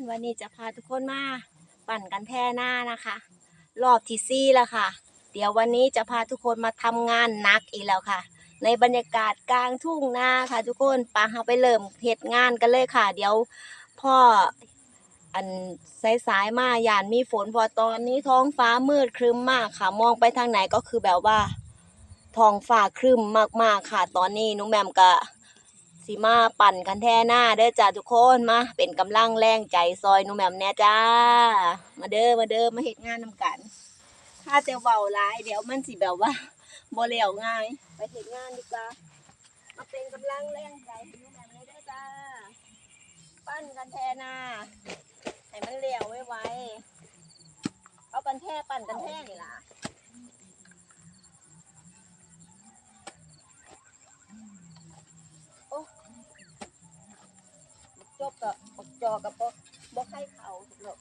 นวันนี้จะพาทุกคนมาปั่นกันแท่หน้านะคะ รอบที่ซี่แล้วค่ะ เดี๋ยววันนี้จะพาทุกคนมาทำงานหนักอีกแล้วค่ะ ในบรรยากาศกลางทุ่งนาค่ะ ทุกคนปาเฮาไปเริ่มเหตุงานกันเลยค่ะ เดี๋ยวพ่ออันสายๆมาหยานมีฝนพอตอนนี้ท้องฟ้ามืดครึ้มมากค่ะ มองไปทางไหนก็คือแบบว่าท้องฟ้าครึ้มมากๆค่ะ ตอนนี้นุ้งแหมมก็ สิมาปั่นกันแท่หน้าเด้อจ้าทุกคนมาเป็นกำลังแรงใจซอยนุ้งแหมมแน่จ้า มาเด้อมาเด้อมาเฮ็ดงานนำกันถ้าจะเบาหลาย เดี๋ยวมันสิแบบว่าบ่เลี้ยวง่าย ไปเฮ็ดงานดีกว่ามาเป็นกำลังแรงใจนุ้งแหมมเลยเด้อจ้า ปั้นกันแท่หน้าให้มันเลี้ยวไวๆเอากันแท่ปั้นกันแท่นี่ล่ะ จบกับบอ กจอกับบอกบอกให้เขาหรอก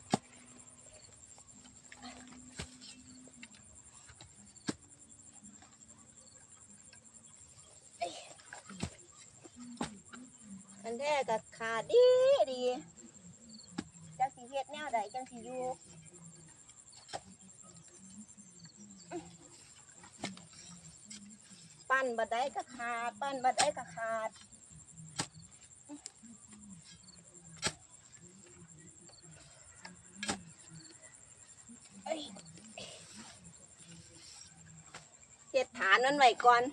อันแรกก็ขาดดีดีจังสีเฮ็ดแนวใดจังสีอยู่ปั้นบัดได้ก็ขาด ปั้นบัดได้ก็ขาด เฮ็ดฐานมันไว้ก่อน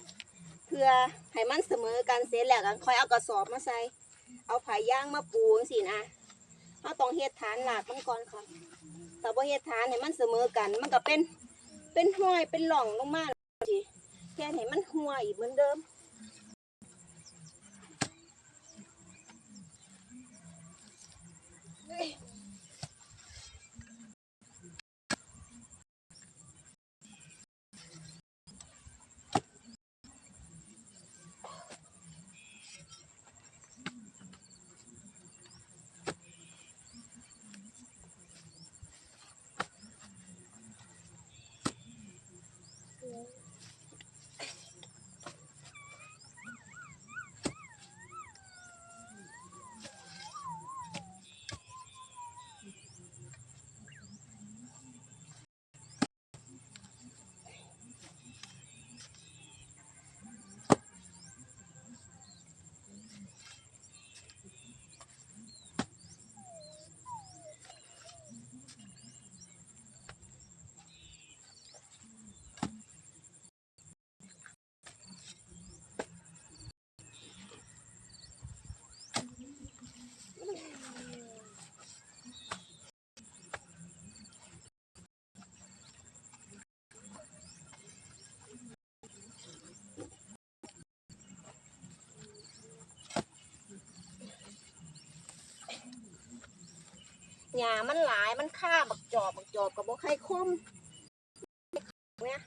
เพื่อให้มันเสมอกันเสร็จแล้วก็ค่อยเอากระสอบมาใส่ เอาผายย่างมาปูจังซี่นะเราต้องเฮ็ดฐานหลากมันก่อนค่ะ แต่ว่าเฮ็ดฐานให้มันเสมอกัน มันก็เป็น เป็นห้อย เป็นหล่องลงมาสิแค่ให้มันหัวอีกเหมือนเดิม หญ้ามันหลายมันฆ่าบักจอบบักจอบกับบกไข่คมเนี่ย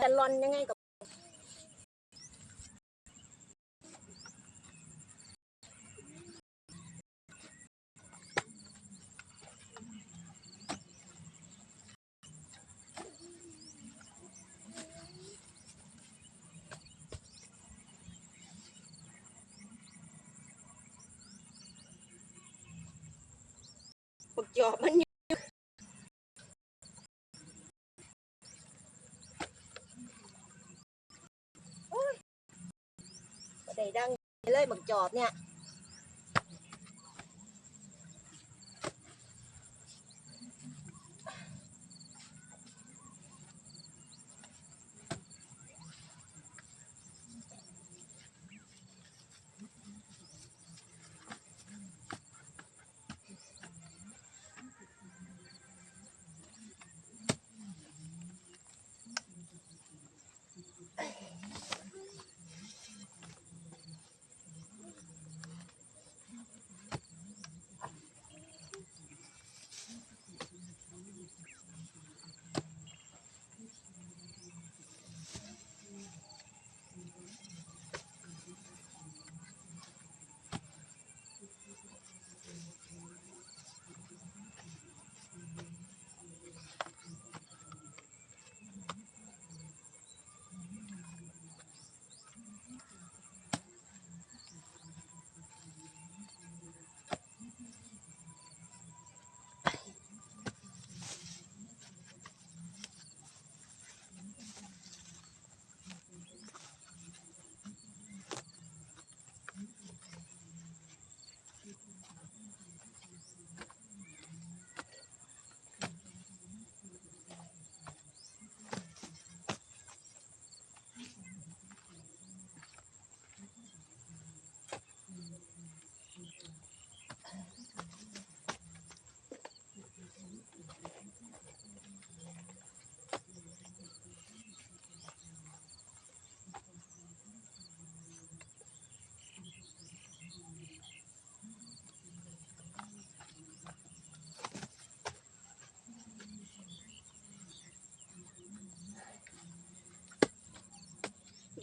จะรอนยังไงกับ บักจอบมันอยู่โอ้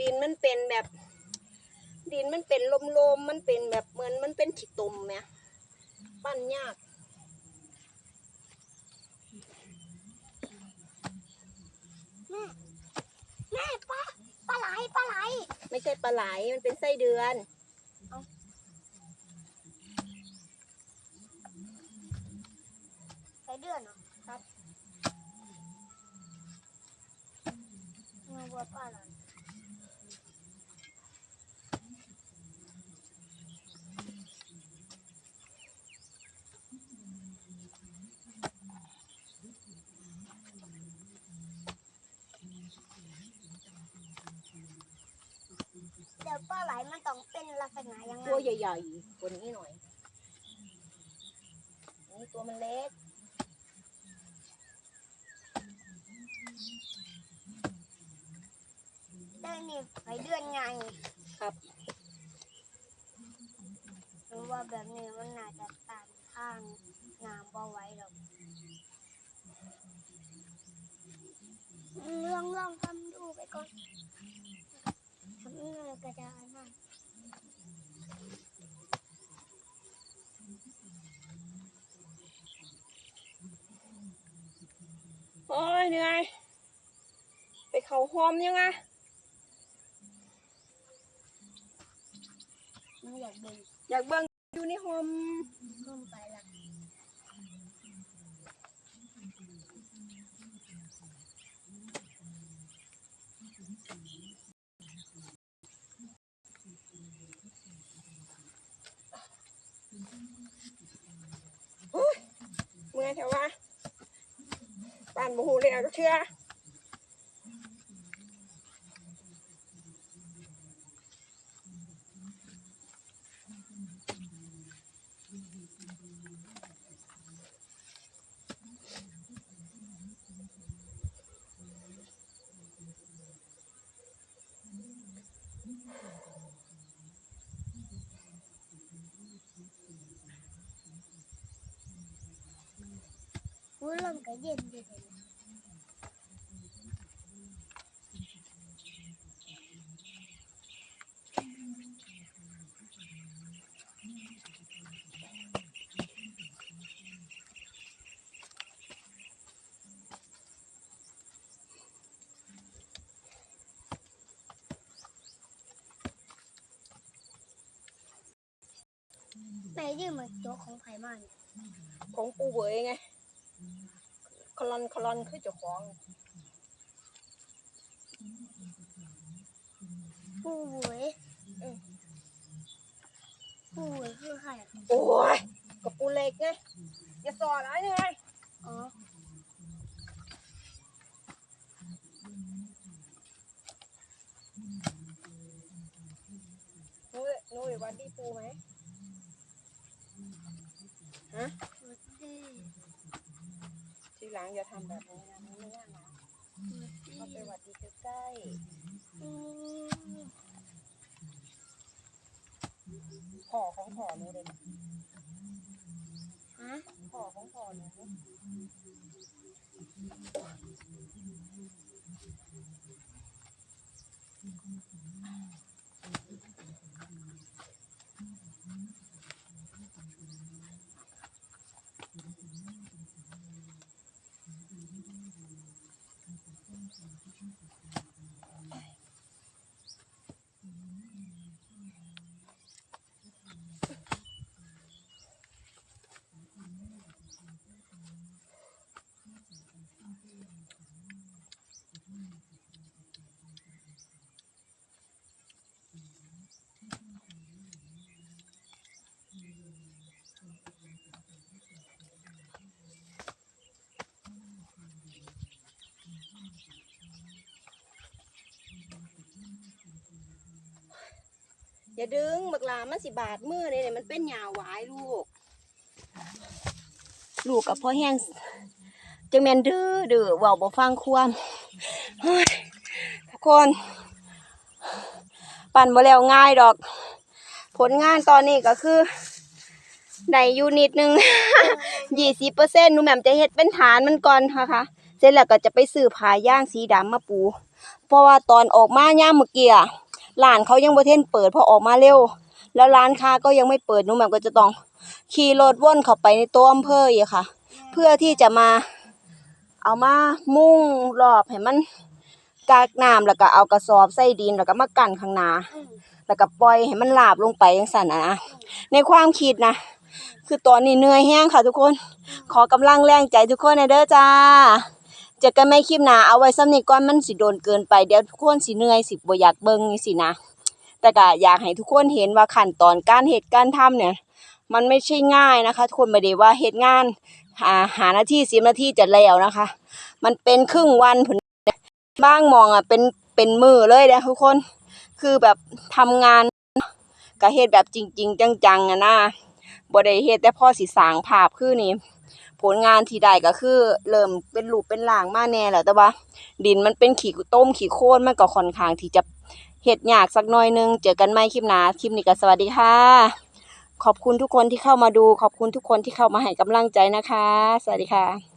ด้ดังเลยบักจอบเนี่ยดินมันเป็นแบบ ดินมันเป็นลมๆมันเป็นแบบเหมือนมันเป็นขี้ตุ่มไหมปั้นยากแม่ปลาปลาไหลปลาไหลไม่ใช่ปลาไหลมันเป็นไส้เดือนไสเดือนเหรอครับมาบัวปลาไหล เดี๋ยว ปลาไหลมันต้องเป็นลักษณะยังไงตัวใหญ่ๆกว่านี้หน่อยอันนี้ตัวมันเล็กได้นี่ไสเดือนไงครับหรือว่าแบบนี้มันน่าจะตามทางน้ำบ่ไหว้หรอกลองลองทำดูไปก่อนท ก็จะอันนั้นโอ้ยเหนื่อยไปเขาหอมยังไงอยากเดินอยากเบิ่งอยู่ในหอมขึ้นไป มื่อยแถวว่าบ้านบูฮูเลยก็เชื่อ พูดลมก็เย็นดีเลยนะแม่ยืม มาโจ๊กของไผ่มาเนี่ยของปูเบยไงคลอนคลอนคือเจ้าของปูหวยเออปูหวยคือใครอะโอ้ยกับปูเล็กไงอย่าสอนอะไรไงอ๋อหนูหนูอยู่วันที่ปูไหม สวัสดี ทำแบบนี้นะไม่น่ากสวัสดีเข้าไปหวัดดีใกล้อืมๆพ่อของพ่อหนูเลยนะฮะพ่อของพ่อหนู อย่าดึงบักลามันสิบาดมือเลยเนี่ยมันเป็นหยาหวายลูก ลูกกับพ่อแห้งจังแมนดื้อดื้อเว่าบ่ฟังความเฮ้ยทุกคนปั่นบ่แล้วง่ายดอก ผลงานตอนนี้ก็คือได้อยู่นิดนึงยี่สิบเปอร์เซ็นต์หนูแหม่มจะเฮ็ดเป็นฐานมันก่อนค่ะค่ะ เสร็จแล้วก็จะไปซื้อผ้าย่างสีดำมาปู เพราะว่าตอนออกมาย่ามเมื่อกี้อะ ร้านเขายังบ่เท่นเปิดพอออกมาเร็ว แล้วร้านค้าก็ยังไม่เปิดหนูแหม่มก็จะต้องขี่รถวนเข้าไปในตัวอำเภออีกค่ะ เพื่อที่จะมาเอามามุ่งรอบให้มันกากน้ำแล้วก็เอากระสอบใส่ดินแล้วก็มากั้นข้างหน้าแล้วก็ปล่อยให้มันลาบลงไปจังซั่นนะ ในความคิดนะ คือตอนนี้เหนื่อยแห้งค่ะทุกคน ขอกำลังแรงใจทุกคนในเด้อจ้า เจอกันไม่คลิปหนาเอาไว้ซ้ำนี้ก่อนมันสิโดนเกินไปเดี๋ยวทุกคนสิเหนื่อยสิบ่อยากเบิ่งจังซี่นะ แต่ก็อยากให้ทุกคนเห็นว่าขั้นตอนการเฮ็ดการทำเนี่ย มันไม่ใช่ง่ายนะคะทุกคนไม่ได้ว่าเฮ็ดงานหาหานาที10นาทีจะแล้วนะคะ มันเป็นครึ่งวันผลบ้างมองอะเป็นเป็นมือเลยนะทุกคน คือแบบทำงานก็เฮ็ดแบบจริง ๆ จังๆอะนะบ่ได้เฮ็ดแต่พ่อสิสางภาพคือนี่ ผลงานที่ได้ก็คือ เริ่มเป็นรูปเป็นหลางมาแน่แล้วแต่ว่า ดินมันเป็นขี้ต้มขี้โคนมันก็ค่อนข้างที่จะเห็ดยากสักหน่อยนึง เจอกันใหม่คลิปหน้าคลิปนี้ก็สวัสดีค่ะ ขอบคุณทุกคนที่เข้ามาดู ขอบคุณทุกคนที่เข้ามาให้กำลังใจนะคะ สวัสดีค่ะ